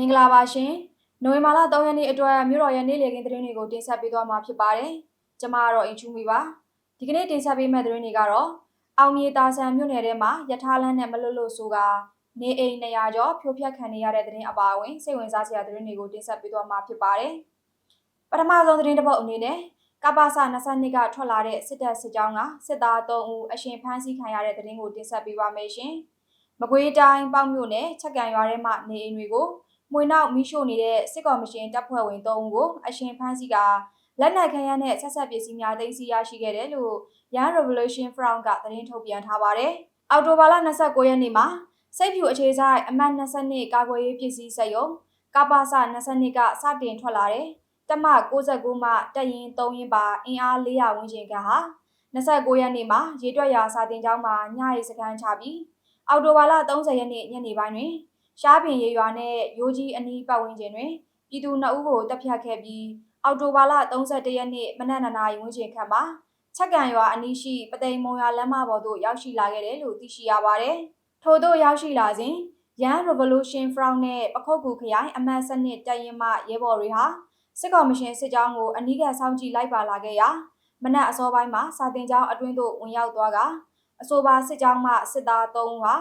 င်္ဂလာပါရှင်နိုဝင်ဘာလ3ရက်နေ့အတွက်မြို့တော်ရဲ့နေ့လည်ခင်းသတင်းတွေကိုတင်ဆက်ပေးသွားမှာဖြစ်ပါတယ်ကျမကတော့အင်ချူမီပါဒီကနေ့တင်ဆက်ပေးမယ့်သတင်းတွေကတော့အောင်မြေတာဆန်မြို့နယ်ထဲမှာယထာလန်းနဲ့မလွတ်လို့ဆိုကနေအိမ်200ကျော်ဖြိုဖျက်ခံနေရတဲ့သတင်းအပါအဝင်စိတ်ဝင်စားစရာသတင်းတွေကိုတင်ဆက်ပေးသွားမှာဖြစ်ပါတယ်ပထမဆုံးသတင်းတစ်ပုဒ်အနေနဲ့ကပ္ပစ22ကထွက်လာတဲ့စစ်တပ်စစ်ကြောင်းကစစ်သား3ဦးအရှင်ဖမ်းဆီးခံရတဲ့သတင်းကိုတင်ဆက်ပေးပါမယ်ရှင်။မကွေးတိုင်းပေါ့မြို့နယ်ချက်ကန်ရွာထဲမှာနေအိမ်တွေကို မွေနောက်မိရှို့နေတဲ့စစ်ကော်မရှင်တပ်ဖွဲ့ဝင်3ဦးကိုအရှင်ဖမ်းဆီးကလက်နက်ခဲယမ်းနဲ့ဆက်ဆက်ပစ္စည်းများသိမ်းဆည်းရရှိခဲ့တယ်လို့ Young Revolution Front ကသတင်းထုတ်ပြန်ထားပါတယ်။အော်တိုဘာလ29ရက်နေ့မှာစိတ်ဖြူအခြေဆိုင်အမှတ်22ကာကွယ်ရေးပစ္စည်းစက်ရုံကပ္ပစ22ကစတင်ထွက်လာတဲ့တမ69မှတက်ရင်3ရင်ပါအင်အား400ဝန်းကျင်ကဟာ29ရက်နေ့မှာရေတွက်ရာစာတင်ကျောင်းမှာညရီစကန်ချပြီးအော်တိုဘာလ30ရက်နေ့ညနေပိုင်းတွင် ရှားပင်ရေရွာနဲ့ရိုးကြီးအနီးပတ်ဝန်းကျင်တွင်ပြည်သူနှစ်ဦးကိုတပ်ဖြတ်ခဲ့ပြီးအော်တိုဘာလ31ရက်နေ့မနက်2နာရီဝန်းကျင်ခန့်မှာချက်ကန်ရွာအနီးရှိပသိမ်မုံရွာလမ်းမပေါ်သို့ရောက်ရှိလာခဲ့တယ်လို့သိရှိရပါတယ်။ထို့သို့ရောက်ရှိလာစဉ် Young Revolution Front နဲ့ပခုတ်ကူခရိုင်အမတ်စနစ်တပ်ရင်မှရဲဘော်တွေဟာစစ်ကော်မရှင်စစ်ကြောင်းကိုအနီးကပ်စောင့်ကြည့်လိုက်ပါလာခဲ့ရာမနက်အစောပိုင်းမှာစာတင်ကျောင်းအတွင်းသို့ဝင်ရောက်သွားကအဆိုပါစစ်ကြောင်းမှစစ်သား3ဦးဟာ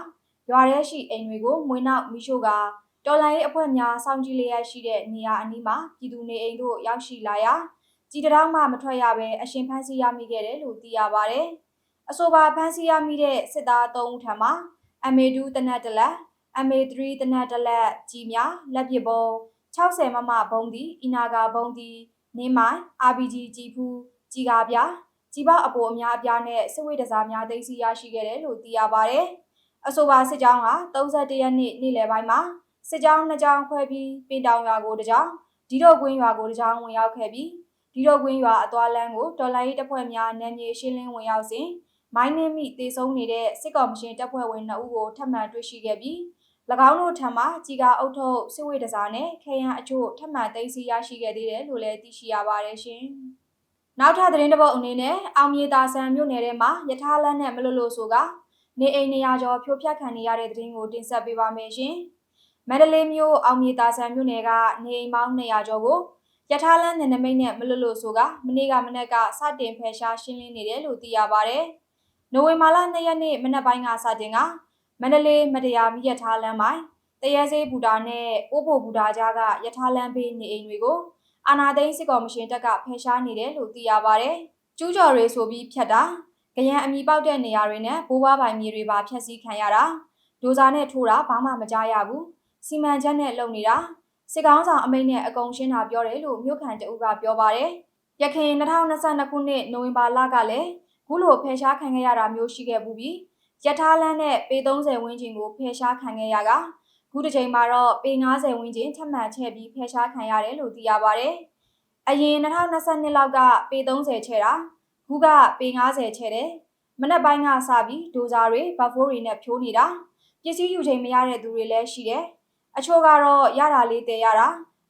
ရွာထဲရှိအိမ်တွေကိုမွေးနောက်မိရှို့ကတော်လိုင်းရေးအဖွဲ့များစောင့်ကြည့်လျက်ရှိတဲ့နေရာအနီးမှာပြည်သူနေအိမ်တို့ရောက်ရှိလာရာကြည်တောင်မှမထွက်ရဘဲအရှင်ဖမ်းဆီးရမိခဲ့တယ်လို့သိရပါတယ်။အဆိုပါဖမ်းဆီးရမိတဲ့စစ်သား3ဦးထံမှာ MA2 တနက်တလက် MA3 တနက်တလက်ကြီးများလက်ပစ်ပုံ60မမဘုံဒီအီနာဂါဘုံဒီနင်းမိုင် RPG ကြီးဖူးကြီးကားပြကြီးပေါအပေါ်အများအပြားနဲ့စစ်ဝိတစားများသိသိရရှိခဲ့တယ်လို့သိရပါတယ်။ အဆိုပါစစ်ကြောင်းဟာ31ရက်နေ့နေ့လယ်ပိုင်းမှာစစ်ကြောင်းနှစ်ကြောင်းခွဲပြီးပင်တောင်ရွာကိုတစ်ကြောင်းဒီတော့ကွင်းရွာကိုတစ်ကြောင်းဝင်ရောက်ခဲ့ပြီးဒီတော့ကွင်းရွာအသွာလန်းကိုတော်လိုင်းတပ်ဖွဲ့များနယ်မြေရှင်းလင်းဝင်ရောက်စဉ်မိုင်းနှင်းမိတေဆုံးနေတဲ့စစ်ကောင်မရှင်တပ်ဖွဲ့ဝင်2ဦးကိုထပ်မံတွေ့ရှိခဲ့ပြီး၎င်းတို့ထံမှကြီးကားအုပ်ထုပ်စစ်ဝေးတစားနဲ့ခဲယမ်းအချို့ထပ်မံသိမ်းဆည်းရရှိခဲ့သေးတယ်လို့လည်းသိရှိရပါတယ်ရှင်။နောက်ထပ်သတင်းတစ်ပုဒ်အနေနဲ့အောင်မြေတာဆန်မြို့နယ်ထဲမှာယထာလန်းနဲ့မလွတ်လို့ဆိုက နေအိမ်နေရာကျော်ဖြိုဖျက်ခံနေရတဲ့သတင်းကိုတင်ဆက်ပေးပါမယ်ရှင်။မန္တလေးမြို့အောင်မြေတာဆန်မြို့နယ်ကနေအိမ်ပေါင်း200ကျော်ကိုယထာလန်းနယ်နမိတ်နဲ့မလွတ်လို့ဆိုကမနေ့ကမနေ့ကစတင်ဖယ်ရှားရှင်းလင်းနေတယ်လို့သိရပါတယ်။နိုဝင်ဘာလ2ရက်နေ့မနက်ပိုင်းကစတင်ကမန္တလေးမတရားမိရထားလမ်းပိုင်းတရဲစေးဘူတာနဲ့အိုးဖို့ဘူတာကြားကရထားလမ်းဘေးနေအိမ်တွေကိုအာနာသိန်းစစ်ကော်မရှင်တပ်ကဖယ်ရှားနေတယ်လို့သိရပါတယ်။ကျူးကျော်တွေဆိုပြီးဖြတ်တာ၊ ကြရန်အမိပေါက်တဲ့နေရာတွေနဲ့ဘိုးဘွားပိုင်မြေတွေပါဖျက်ဆီးခံရတာဒိုဇာနဲ့ထိုးတာဘာမှမကြားရဘူး။စီမံချက်နဲ့လုပ်နေတာစစ်ကောင်းဆောင်အမိန့်နဲ့အကုန်ရှင်းတာပြောတယ်လို့မြို့ခံတအုပ်ကပြောပါတယ်။ရခင်2022ခုနှစ်နိုဝင်ဘာလကလည်းခုလိုဖယ်ရှားခံခဲ့ရတာမျိုးရှိခဲ့ပြီးရထားလမ်းနဲ့ပေ30ဝန်းကျင်ကိုဖယ်ရှားခံခဲ့ရကခုတစ်ချိန်မှာတော့ပေ90ဝန်းကျင်ထပ်မံချဲ့ပြီးဖယ်ရှားခံရတယ်လို့သိရပါတယ်။အရင်2022လောက်ကပေ30ချဲ့တာ ခုကပေ90ချဲ့တယ်။မနက်ပိုင်းကစပြီးဒိုဇာတွေဘတ်ဖိုးတွေနဲ့ဖြိုးနေတာပစ္စည်းယူချိန်မရတဲ့သူတွေလည်းရှိတယ်။အချို့ကတော့ရတာလေးတည်ရတာ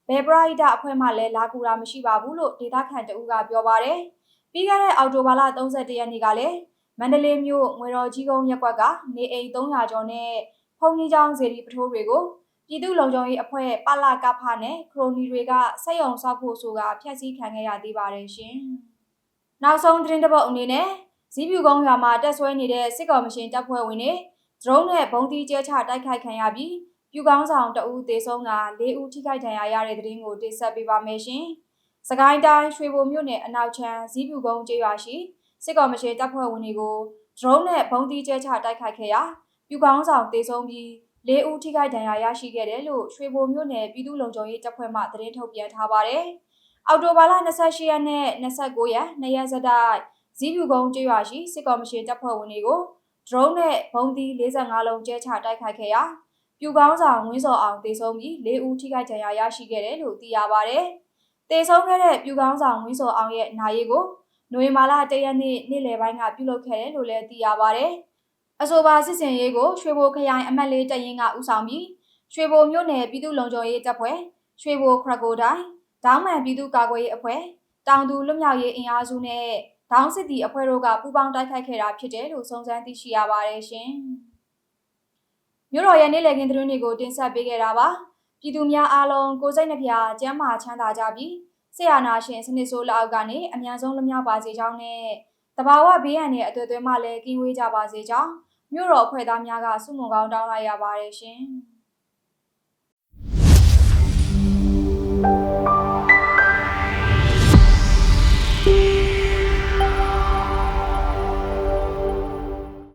ဘယ်ပရိဒအဖွဲ့မှလည်းလာကူတာမရှိပါဘူးလို့ဒေတာခန်တဦးကပြောပါတယ်။ပြီးခဲ့တဲ့အောက်တိုဘာလ31ရက်နေ့ကလည်းမန္တလေးမြို့ငွေတော်ကြီးကုန်းရပ်ကွက်ကနေအိမ်300ကျော်နဲ့ဖုန်ကြီးကျောင်းစေတီပထိုးတွေကိုပြည်သူ့လုံခြုံရေးအဖွဲ့ပလကဖနဲ့ခရိုနီတွေကစက်ရုံဆောက်ဖို့ဆိုတာဖျက်ဆီးခံခဲ့ရသေးပါတယ်ရှင်။ နောက်ဆုံးသတင်းတစ်ပုဒ်အနေနဲ့ဇီးပြူကုန်းရွာမှာတက်ဆွဲနေတဲ့စစ်ကောင်မရှင်တပ်ဖွဲ့ဝင်တွေဒရုန်းနဲ့ဘုံတီကျဲချတိုက်ခိုက်ခံရပြီးပြူကောင်းဆောင်တအူးသေဆုံးက၄ဦးထိခိုက်ဒဏ်ရာရတဲ့သတင်းကိုတင်ဆက်ပေးပါမယ်ရှင်။စကိုင်းတိုင်းရွှေဘိုမြို့နယ်အနောက်ချမ်းဇီးပြူကုန်းကျေးရွာရှိစစ်ကောင်မရှင်တပ်ဖွဲ့ဝင်တွေကိုဒရုန်းနဲ့ဘုံတီကျဲချတိုက်ခိုက်ခဲ့ရာပြူကောင်းဆောင်တေဆုံးပြီး၄ဦးထိခိုက်ဒဏ်ရာရရှိခဲ့တယ်လို့ရွှေဘိုမြို့နယ်ပြည်သူ့လုံခြုံရေးတပ်ဖွဲ့မှသတင်းထုတ်ပြန်ထားပါတယ်။ အောက်တိုဘာလ28ရက်နဲ့29ရက်နေ့ရက်စတိုက်ဇီးပြူကုန်းကျေးရွာရှိစစ်ကောင်မရှင်တပ်ဖွဲ့ဝင်တွေကိုဒရုန်းနဲ့ဘုံတီ45လုံးကျဲချတိုက်ခိုက်ခဲ့ရာပြူကောင်းဆောင်ဝင်းစော်အောင်တေဆုံးပြီး၄ဦးထိခိုက်ဒဏ်ရာရရှိခဲ့တယ်လို့သိရပါတယ်။တေဆုံးခဲ့တဲ့ပြူကောင်းဆောင်ဝင်းစော်အောင်ရဲ့နာရီကိုနိုဝင်ဘာလ၁ရက်နေ့နေ့လယ်ပိုင်းကပြုလုပ်ခဲ့တယ်လို့လည်းသိရပါဗျ။အဆိုပါစစ်စင်ရေးကိုရွှေဘိုခရိုင်အမတ်လေးတရင်ကဦးဆောင်ပြီးရွှေဘိုမြို့နယ်ပြည်သူ့လုံခြုံရေးတပ်ဖွဲ့ရွှေဘိုခရကိုတိုင်း ဒေါင်းမှန်ပြည်သူ့ကာကွယ်ရေးအဖွဲ့တောင်သူလွတ်မြောက်ရေးအင်အားစုနဲ့ဒေါင်းစစ်တီအဖွဲ့တို့ကပူးပေါင်းတိုက်ခိုက်ခဲ့တာဖြစ်တယ်လို့စုံစမ်းသိရှိရပါတယ်ရှင်။မြို့တော်ရဲ့နေ့လည်ခင်းသတင်းတွေကိုတင်ဆက်ပေးခဲ့တာပါ။ပြည်သူများအားလုံးကိုယ်စိတ်နှပြကျန်းမာချမ်းသာကြပြီးဆရာနာရှင်စနစ်ဆိုးလက်အောက်ကနေအမြန်ဆုံးလွတ်မြောက်ပါစေကြောင်းနဲ့တဘာဝဘေးရန်ရဲ့အသွေးသွေးမှလည်းကင်းဝေးကြပါစေကြောင်းမြို့တော်အဖွဲ့သားများကဆုမွန်ကောင်းတောင်းလိုက်ရပါတယ်ရှင်။